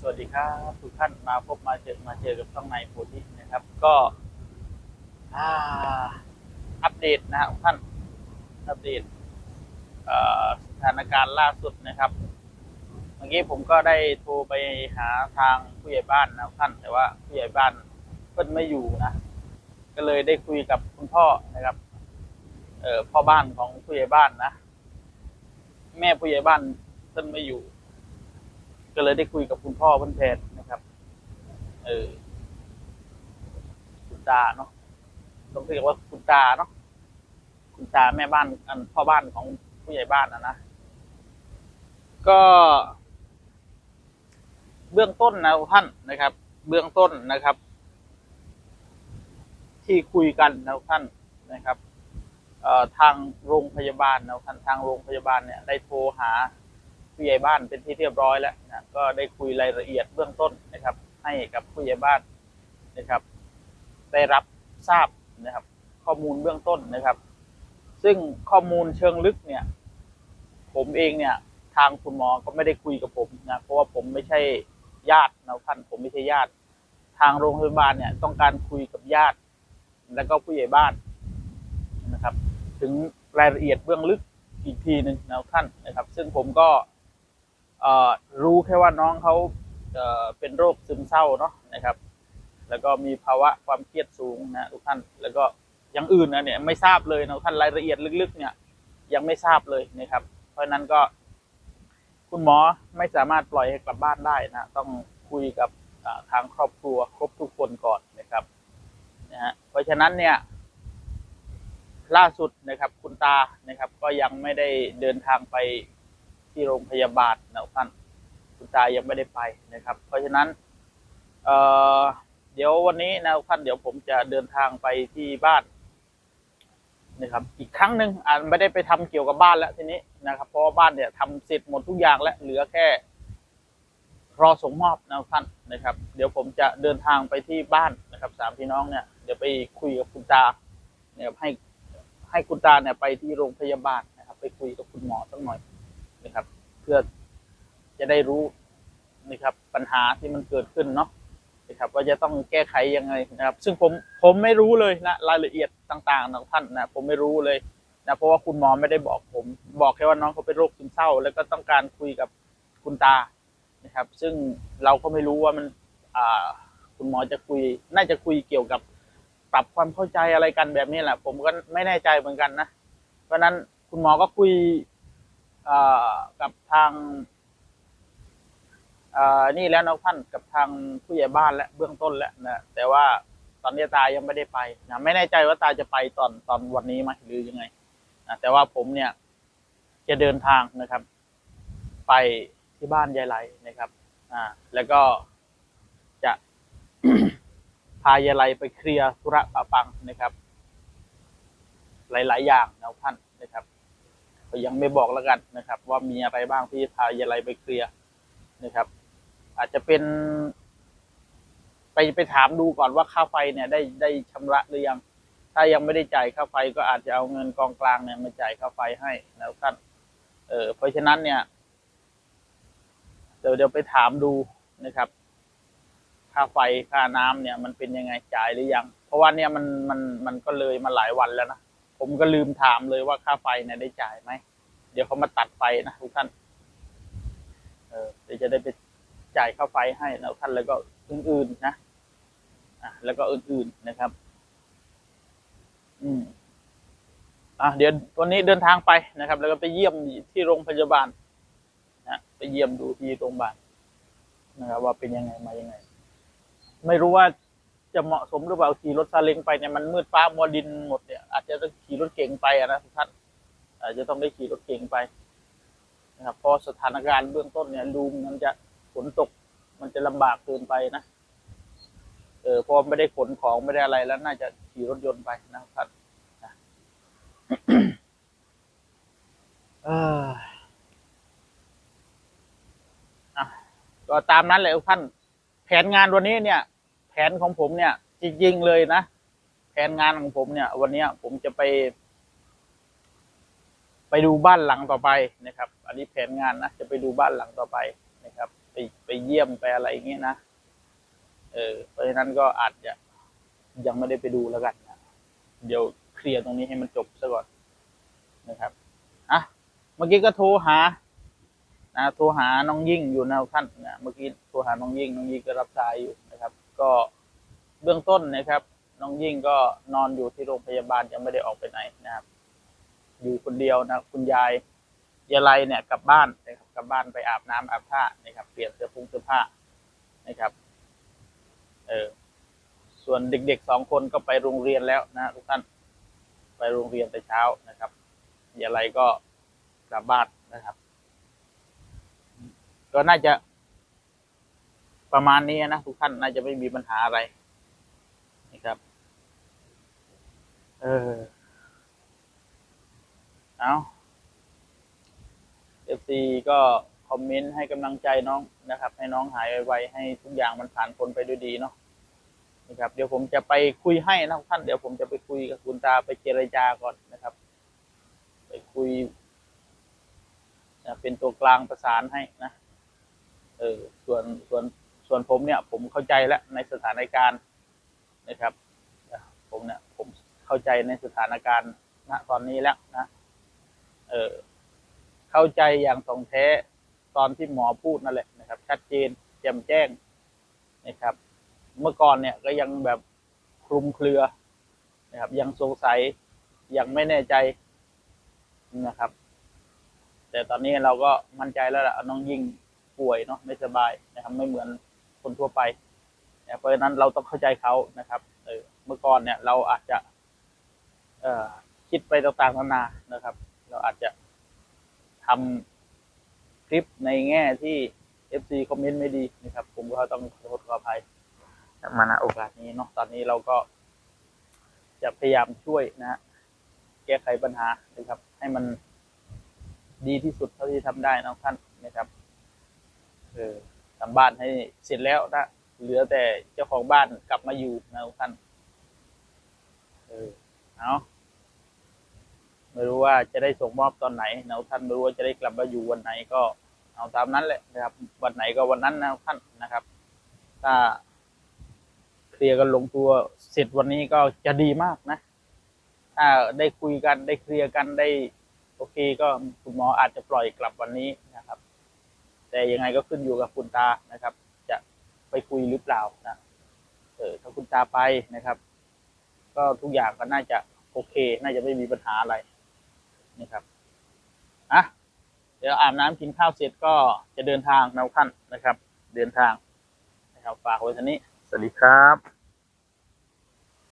สวัสดีครับทุกท่านมาพบมาเจอมาเจอกับช่องในโพธินะครับ ก็อัปเดตนะครับท่านอัปเดตสถานการณ์ล่าสุดนะครับ เมื่อกี้ผมก็ได้โทรไปหาทางผู้ใหญ่บ้านนะท่าน แต่ว่าผู้ใหญ่บ้านเพิ่นไม่อยู่นะก็เลยได้คุยกับคุณพ่อนะครับ เออพ่อบ้านของผู้ใหญ่บ้านนะ แม่ผู้ใหญ่บ้านเพิ่นไม่อยู่ ก็เลยได้คุยกับคุณพ่อเพื่อนแทนนะครับ เออคุณตาเนาะต้องเรียกว่าคุณตาเนาะคุณตาแม่บ้านอันพ่อบ้านของผู้ใหญ่บ้านนะนะก็ เบื้องต้นนะท่านนะครับ เบื้องต้นนะครับ ที่คุยกันนะท่านนะครับทางโรงพยาบาลนะท่านทางโรงพยาบาลเนี่ยได้โทรหา ผู้ใหญ่บ้านเป็นที่เรียบร้อยแล้วนะก็ได้คุยรายละเอียดเบื้องต้นนะครับ ให้กับผู้ใหญ่บ้านนะครับ ได้รับทราบนะครับ ข้อมูลเบื้องต้นนะครับ ซึ่งข้อมูลเชิงลึกเนี่ย ผมเองเนี่ย ทางคุณหมอก็ไม่ได้คุยกับผมนะเพราะว่าผมไม่ใช่ญาตินะท่านผมไม่ใช่ญาติ ทางโรงพยาบาลเนี่ย ต้องการคุยกับญาติ แล้วก็ผู้ใหญ่บ้านนะครับ ถึงรายละเอียดเบื้องลึกอีกทีหนึ่งนะท่านนะครับ ซึ่งผมก็ รู้แค่ว่าน้องเขาเป็นโรคซึมเศร้าเนาะนะครับ แล้วก็มีภาวะความเครียดสูงนะทุกท่าน แล้วก็อย่างอื่นนะเนี่ยไม่ทราบเลยนะท่านรายละเอียดลึกๆ เนี่ย ยังไม่ทราบเลยนะครับ เพราะฉะนั้นก็ คุณหมอไม่สามารถปล่อยให้กลับบ้านได้นะต้องคุยกับทางครอบครัวครบทุกคนก่อนนะครับนะฮะเพราะฉะนั้นเนี่ย ล่าสุดนะครับ คุณตานะครับ ก็ยังไม่ได้เดินทางไป ที่โรงพยาบาลนะท่านคุณตายังไม่ได้ไปนะครับ เพราะฉะนั้นเเดี๋ยววันนี้นะท่านเดี๋ยวผมจะเดินทางไปที่บ้านนะครับ อีกครั้งหนึ่งอ่าไม่ได้ไปทำเกี่ยวกับบ้านแล้วทีนี้นะครับ เพราะว่าบ้านเนี่ยทำเสร็จหมดทุกอย่างแล้วเหลือแค่ รอส่งมอบนะท่านนะครับ เดี๋ยวผมจะเดินทางไปที่บ้านนะครับสามพี่น้องเนี่ยเดี๋ยวไปคุยกับคุณตาเนี่ยให้ให้คุณตาเนี่ยไปที่โรงพยาบาลนะครับ ไปคุยกับคุณหมอสักหน่อย นะครับ เพื่อจะได้รู้นะครับปัญหาที่มันเกิดขึ้นเนาะนะครับว่าจะต้องแก้ไขยังไงนะครับ ซึ่งผมผมไม่รู้เลยนะรายละเอียดต่างๆของท่านนะผมไม่รู้เลยนะเพราะว่าคุณหมอไม่ได้บอกผม บอกแค่ว่าน้องเขาเป็นโรคซึมเศร้า แล้วก็ต้องการคุยกับคุณตานะครับ ซึ่งเราก็ไม่รู้ว่ามันคุณหมอจะคุย น่าจะคุยเกี่ยวกับปรับความเข้าใจอะไรกันแบบนี้แหละ ผมก็ไม่แน่ใจเหมือนกันนะเพราะนั้นคุณหมอก็คุย กับทางนี่แล้วนะท่านกับทางผู้ใหญ่บ้านและเบื้องต้นแล้วนะแต่ว่าตอนนี้ตายังไม่ได้ไปนะไม่แน่ใจว่าตาจะไปตอนตอนวันนี้ไหมหรือยังไงนะแต่ว่าผมเนี่ยจะเดินทางนะครับ ไปที่บ้านยายไหลนะครับ อ่า แล้วก็จะพายายไหลไปเคลียร์ธุระปะปังนะครับ หลาย ๆ อย่างนะท่านนะครับ ก็ยังไม่บอกแล้วกันนะครับ ว่ามีอะไรบ้างที่พายายไรไปเคลียร์นะครับ อาจจะเป็น ไปไปถามดูก่อนว่าค่าไฟเนี่ยได้ได้ชำระหรือยัง ถ้ายังไม่ได้จ่ายค่าไฟก็อาจจะเอาเงินกองกลางเนี่ยมาจ่ายค่าไฟให้แล้วท่านเออเพราะฉะนั้นเนี่ยเดี๋ยวเดี๋ยวไปถามดูนะครับ ค่าไฟค่าน้ำเนี่ย มันเป็นยังไงจ่ายหรือยัง เพราะว่าเนี่ยมันมันมันก็เลยมาหลายวันแล้วนะ ผมก็ลืมถามเลยว่าค่าไฟเนี่ยได้จ่ายไหม เดี๋ยวเขามาตัดไฟนะทุกท่าน เออเดี๋ยวจะได้ไปจ่ายค่าไฟให้นะทุกท่านแล้วก็อื่นๆนะ อะแล้วก็อื่นๆนะครับ อืมอะเดี๋ยววันนี้เดินทางไปนะครับ แล้วก็ไปเยี่ยมที่โรงพยาบาลนะไปเยี่ยมดูที่โรงพยาบาลนะครับ ว่าเป็นยังไงมายังไง ไม่รู้ว่า จะเหมาะสมหรือเปล่าขี่รถซาเล้งไปเนี่ยมันมืดฟ้ามัวดินหมดเนี่ยอาจจะต้องขี่รถเก๋งไปนะทุกท่านอาจจะต้องได้ขี่รถเก๋งไปนะครับเพราะสถานการณ์เบื้องต้นเนี่ยดูมันจะฝนตกมันจะลำบากเกินไปนะเออพราะไม่ได้ขนของไม่ได้อะไรแล้ว น่าจะขี่รถยนต์ไปนะครับนะเอออะก็ตามนั้นเลยทุกท่าน แผนงานวันนี้เนี่ย นของผมเนี่ย จริงๆเลยนะ แผนงานของผมเนี่ย วันนี้ผมจะไป ไปดูบ้านหลังต่อไปนะครับ อันนี้แผนงานนะจะไปดูบ้านหลังต่อไปนะครับ ไปไปเยี่ยมไปอะไรอย่างเงี้ยนะเออเพราะฉะนั้นก็อาจจะยังไม่ได้ไปดูแล้วกันนะเดี๋ยวเคลียร์ตรงนี้ให้มันจบซะก่อนนะครับอะเมื่อกี้ก็โทรหานะโทรหาน้องยิ่งอยู่นะท่านนะเมื่อกี้โทรหาน้องยิ่งน้องยิ่งก็รับสายอยู่ ก็เบื้องต้นนะครับ น้องยิ่งก็นอนอยู่ที่โรงพยาบาลยังไม่ได้ออกไปไหนนะครับ อยู่คนเดียวนะคุณยายยายไรเนี่ยกลับบ้านนะครับกลับบ้านไปอาบน้ำอาบท่านะครับ เปลี่ยนเสื้อผงเสื้อผ้านะครับ เออส่วนเด็กๆสองคนก็ไปโรงเรียนแล้วนะทุกท่าน ไปโรงเรียนแต่เช้านะครับยายไรก็กลับบ้านนะครับ ก็น่าจะ ประมาณนี้นะทุกท่านน่าจะไม่มีปัญหาอะไรนะครับ เออเอาเอฟซีก็คอมเมนต์ให้กำลังใจน้องนะครับ ให้น้องหายไวๆให้ทุกอย่างมันผ่านพ้นไปด้วยดีเนาะนะครับ เดี๋ยวผมจะไปคุยให้นะท่าน เดี๋ยวผมจะไปคุยกับคุณตาไปเจรจาก่อนนะครับ ไปคุยนะเป็นตัวกลางประสานให้นะ เออ ส่วนส่วน ส่วนผมเนี่ยผมเข้าใจแล้วในสถานการณ์นะครับ ผมเนี่ยผมเข้าใจในสถานการณ์ณตอนนี้แล้วนะ เออเข้าใจอย่างตรงแท้ตอนที่หมอพูดนั่นแหละนะครับ ชัดเจนแจ่มแจ้งนะครับ เมื่อก่อนเนี่ยก็ยังแบบคลุมเครือนะครับ ยังสงสัยยังไม่แน่ใจนะครับ แต่ตอนนี้เราก็มั่นใจแล้วล่ะน้องยิ่งป่วยเนาะไม่สบายนะครับไม่เหมือน คนทั่วไปนะเพราะฉะนั้นเราต้องเข้าใจเขานะครับเออเมื่อก่อนเนี่ยเราอาจจะ เอ่อคิดไปต่างๆนานานะครับ เราอาจจะทำคลิปในแง่ที่ FC คอมเมนต์ไม่ดีนะครับ ผมก็ต้องขอโทษขออภัยมาณโอกาสนี้เนาะตอนนี้เราก็จะพยายามช่วยนะฮะแก้ไขปัญหานะครับ ให้มันดีที่สุดเท่าที่ทำได้นะท่านนะครับเออ ทำบ้านให้เสร็จแล้วนะเหลือแต่เจ้าของบ้านกลับมาอยู่นะทุกท่านเออเอาไม่รู้ว่าจะได้ส่งมอบตอนไหนนะท่านไม่รู้ว่าจะได้กลับมาอยู่วันไหนก็เอาตามนั้นแหละนะครับ วันไหนก็วันนั้นนะท่านนะครับ ถ้าเคลียร์กันลงตัวเสร็จวันนี้ก็จะดีมากนะ ถ้าได้คุยกันได้เคลียร์กันได้ โอเคก็คุณหมออาจจะปล่อยกลับวันนี้นะครับ แต่ยังไงก็ขึ้นอยู่กับคุณตานะครับ จะไปคุยหรือเปล่านะเออถ้าคุณตาไปนะครับ ก็ทุกอย่างก็น่าจะโอเค น่าจะไม่มีปัญหาอะไรนะครับอะเดี๋ยวอาบน้ำกินข้าวเสร็จก็จะเดินทางนะท่านนะครับ เดินทางนะครับฝากไว้ท่านี้ สวัสดีครับ